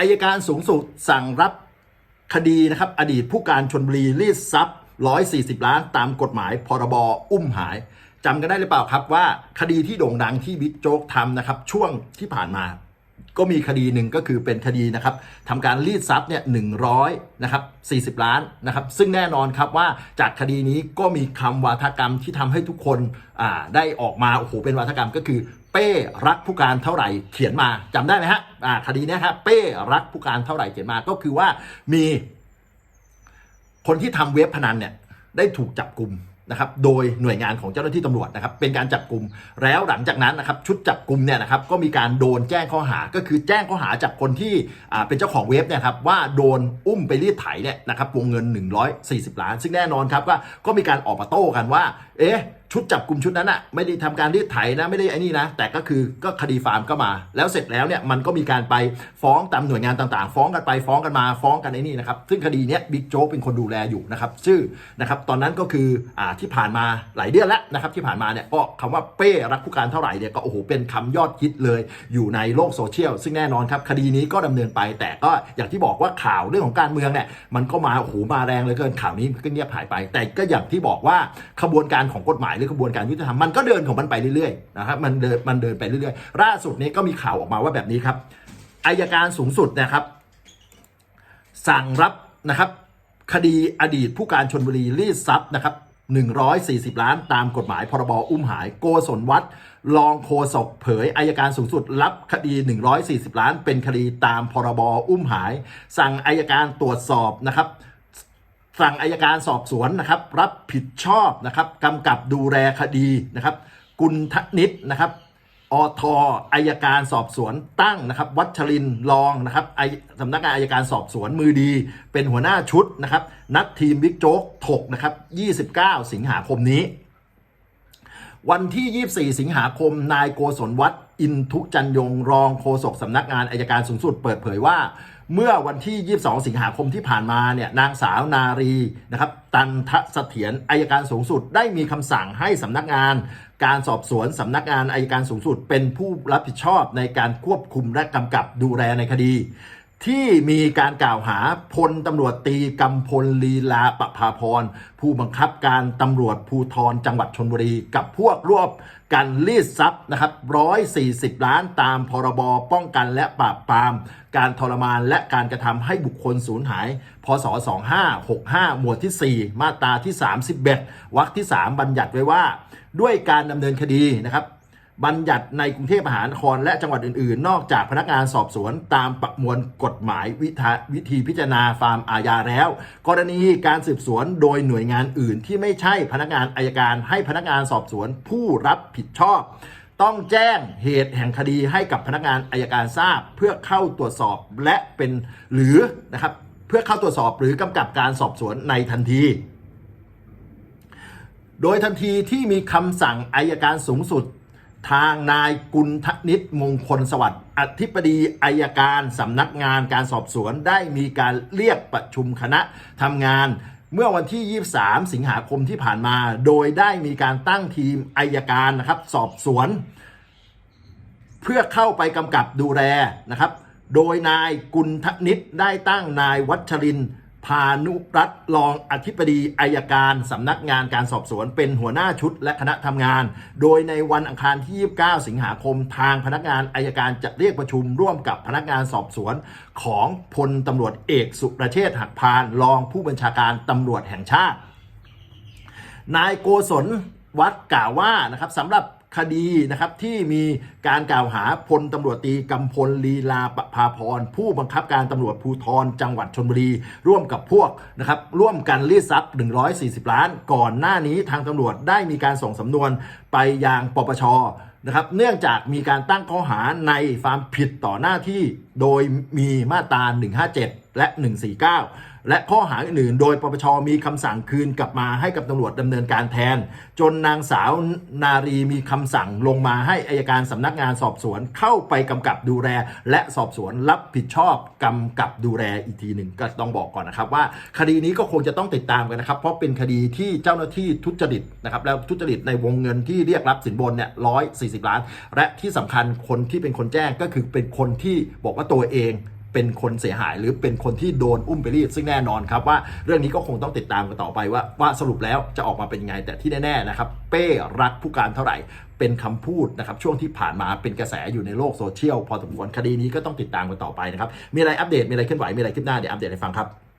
อายการสูงสุดสั่งรับคดีนะครับอดีตผู้การชนบุรีรีดทรัพย์ 140 ล้านตามกฎหมายพรบอุ้มหายจำกันได้หรือเปล่าครับว่าคดีที่โด่งดังที่บิ๊กโจ๊กทำนะครับช่วงที่ผ่านมา ก็มีคดีหนึ่งก็คือเป็นคดีนะครับทำการรีดทรัพย์เนี่ยหนึ่งร้อยนะครับสี่สิบล้านนะครับ ซึ่งแน่นอนครับว่าจากคดีนี้ก็มีคำวาทกรรมที่ทำให้ทุกคนอ่าได้ออกมาโอ้โหเป็นวาทกรรมก็คือ เป้รักผู้การเท่าไหร่เขียนมาจำได้ไหมฮะอ่าคดีนี้ครับเป้รักผู้การเท่าไหร่เขียนมาก็คือว่ามีคนที่ทำเว็บพนันเนี่ยได้ถูกจับกลุ่มนะครับโดยหน่วยงานของเจ้าหน้าที่ตำรวจนะครับเป็นการจับกลุ่มแล้วหลังจากนั้นนะครับชุดจับกลุ่มเนี่ยนะครับก็มีการโดนแจ้งข้อหาก็คือแจ้งข้อหาจากคนที่เป็นเจ้าของเว็บเนี่ยครับว่าโดนอุ้มไปรีดไถเนี่ยนะครับวงเงิน 140 ล้าน ซึ่งแน่นอนครับว่าก็มีการออกมาโต้กันว่า เอ๊ะ ชุดจับกลุ่มชุดนั้นอะไม่ได้ทำการรีดไถนะไม่ได้ไอ้นี่นะ แต่ก็คือก็คดีฟาร์มก็มา แล้วเสร็จแล้วเนี่ยมันก็มีการไปฟ้องตามหน่วยงานต่างๆ ฟ้องกันไปฟ้องกันมาฟ้องกันไอ้นี่นะครับซึ่งคดีเนี้ยบิ๊กโจ๊กเป็นคนดูแลอยู่นะครับชื่อนะครับตอนนั้นก็คืออ่าที่ผ่านมาหลายเดือนแล้วนะครับที่ผ่านมาเนี่ยก็คำว่าเป้รักผู้การเท่าไหร่เนี่ยก็โอ้โหเป็นคำยอดฮิตเลยอยู่ในโลกโซเชียลซึ่งแน่นอนครับคดีนี้ก็ดำเนินไป แต่ก็อย่างที่บอกว่าข่าวเรื่องของการเมืองเนี่ยมันก็มาโอ้โหมาแรงเลยเกินข่าวนี้ก็เงียบหายไป แต่ก็อย่างที่บอกว่าขบวนการของกฎหมายหรือขบวนการยุติธรรมมันก็เดินของมันไปเรื่อยๆนะครับมันเดินมันเดินไปเรื่อยๆล่าสุดนี้ก็มีข่าวออกมาว่าแบบนี้ครับอายการสูงสุดนะครับ สั่งรับนะครับ คดีอดีตผู้การชนบุรีรีดทรัพย์นะครับ140 ล้านตามกฎหมายพรบอุ้มหายโกศลวัฒน์รองโฆษกเผยอายการสูงสุด รับคดี 140 ล้าน เป็นคดีตามพรบอุ้มหาย สั่งอายการตรวจสอบนะครับ สั่งอายการสอบสวนนะครับรับผิดชอบนะครับกำกับดูแลคดีนะครับ กุลทนิตนะครับอทอายการสอบสวนตั้งนะครับ วัชรินทร์รองนะครับไอสำนักงานอายการสอบสวนมือดี เป็นหัวหน้าชุดนะครับ นัดทีมบิ๊กโจ๊กถกนะครับ 29 สิงหาคมนี้ วันที่ 24 สิงหาคม นายโกศลวัฒน์อินทุจันยงรองโฆษกสำนักงานอายการสูงสุดเปิดเผยว่า เมื่อวันที่ 22 สิงหาคมที่ผ่านมาเนี่ยนางสาวนารีนะครับตันทะเสถียรอายการสูงสุดได้มีคำสั่งให้สำนักงาน การสอบสวนสำนักงานอายการสูงสุด เป็นผู้รับผิดชอบในการควบคุมและกำกับดูแลในคดี ที่มีการกล่าวหาพลตำรวจตีกำพลลีลาปภาพร ผู้บังคับการตำรวจภูธรจังหวัดชนบุรี กับพวกรวบกันรีดทรัพย์นะครับ 140 ล้านตามพรบป้องกันและปราบปราม การทรมานและการกระทำให้บุคคลสูญหาย พศ 2565 หมวดที่ 4 มาตราที่ 31วรรคที่ 3 บัญญัติไว้ว่า ด้วยการดำเนินคดีนะครับ บัญญัติในกรุงเทพมหานครและจังหวัดอื่น ๆ นอกจากพนักงานสอบสวนตามประมวลกฎหมายวิวธีพิจารณาฟาร์มอาญาแล้ว กรณีการสืบสวนโดยหน่วยงานอื่น ที่ไม่ใช่พนักงานอายการให้พนักงานสอบสวนผู้รับผิดชอบ ต้องแจ้งเหตุแห่งคดีให้กับพนักงานอายการทราบ เพื่อเข้าตรวจสอบและเป็นหรือนะครับเพื่อเข้าตรวจสอบหรือกำกับการสอบสวนในทันทีโดยทันทีที่มีคำสั่งอายการสูงสุด ทางนายกุลทนิตมงคลสวัสดิ์อธิบดีอายการสำนักงานการสอบสวนได้มีการเรียกประชุมคณะทำงานเมื่อวันที่ 23 สิงหาคมที่ผ่านมา โดยได้มีการตั้งทีมอายการนะครับ สอบสวน เพื่อเข้าไปกำกับดูแลนะครับ โดยนายกุลทนิตได้ตั้งนายวัชรินท พานุรัตรองอธิบดีอายการสำนักงานการสอบสวนเป็นหัวหน้าชุดและคณะทำงาน โดยในวันอังคารที่ 29 สิงหาคมทางพนักงานอายการจะเรียกประชุมร่วมกับพนักงานสอบสวนของพลตำรวจเอกสุรเชษฐ์หักพานรองผู้บัญชาการตำรวจแห่งชาติ นายโกศลวัดกล่าวว่านะครับสำหรับ คดีนะครับที่มีการกล่าวหาพลตำรวจตีกำพลลีลาปภาพร ผู้บังคับการตำรวจภูธรจังหวัดชนบุรี ร่วมกับพวกนะครับร่วมกันรีดทรัพย์ 140 ล้าน ก่อนหน้านี้ทางตำรวจได้มีการส่งสำนวนไปยังปปชนะครับเนื่องจากมีการตั้งข้อหาในความผิดต่อหน้าที่โดยมีมาตรา157และ 149 และข้อหาอื่นๆ โดยปปชมีคำสั่งคืนกลับมาให้กับตำรวจดำเนินการแทน จนนางสาวนารีมีคำสั่งลงมาให้อายการสำนักงานสอบสวนเข้าไปกำกับดูแล และสอบสวนรับผิดชอบกำกับดูแลอีกทีหนึ่งก็ต้องบอกก่อนนะครับว่าคดีนี้ก็คงจะต้องติดตามกันนะครับ เพราะเป็นคดีที่เจ้าหน้าที่ทุจริตนะครับแล้วทุจริตในวงเงินที่เรียกรับสินบนเนี่ยร้อยสี่สิบล้าน และที่สำคัญคนที่เป็นคนแจ้งก็คือเป็นคนที่บอกว่าตัวเอง เป็นคนเสียหาย หรือเป็นคนที่โดนอุ้มไปรีดซึ่งแน่นอนครับว่าเรื่องนี้ก็คงต้องติดตามกันต่อไปว่าว่าสรุปแล้วจะออกมาเป็นยังไงแต่ที่แน่ๆนะครับเป้รักผู้การเท่าไหร่เป็นคำพูดนะครับช่วงที่ผ่านมาเป็นกระแสอยู่ในโลกโซเชียลพอสมควรคดีนี้ก็ต้องติดตามกันต่อไปนะครับมีอะไรอัปเดตมีอะไรเคลื่อนไหวมีอะไรขึ้นหน้าเดี๋ยวอัปเดตให้ฟังครับ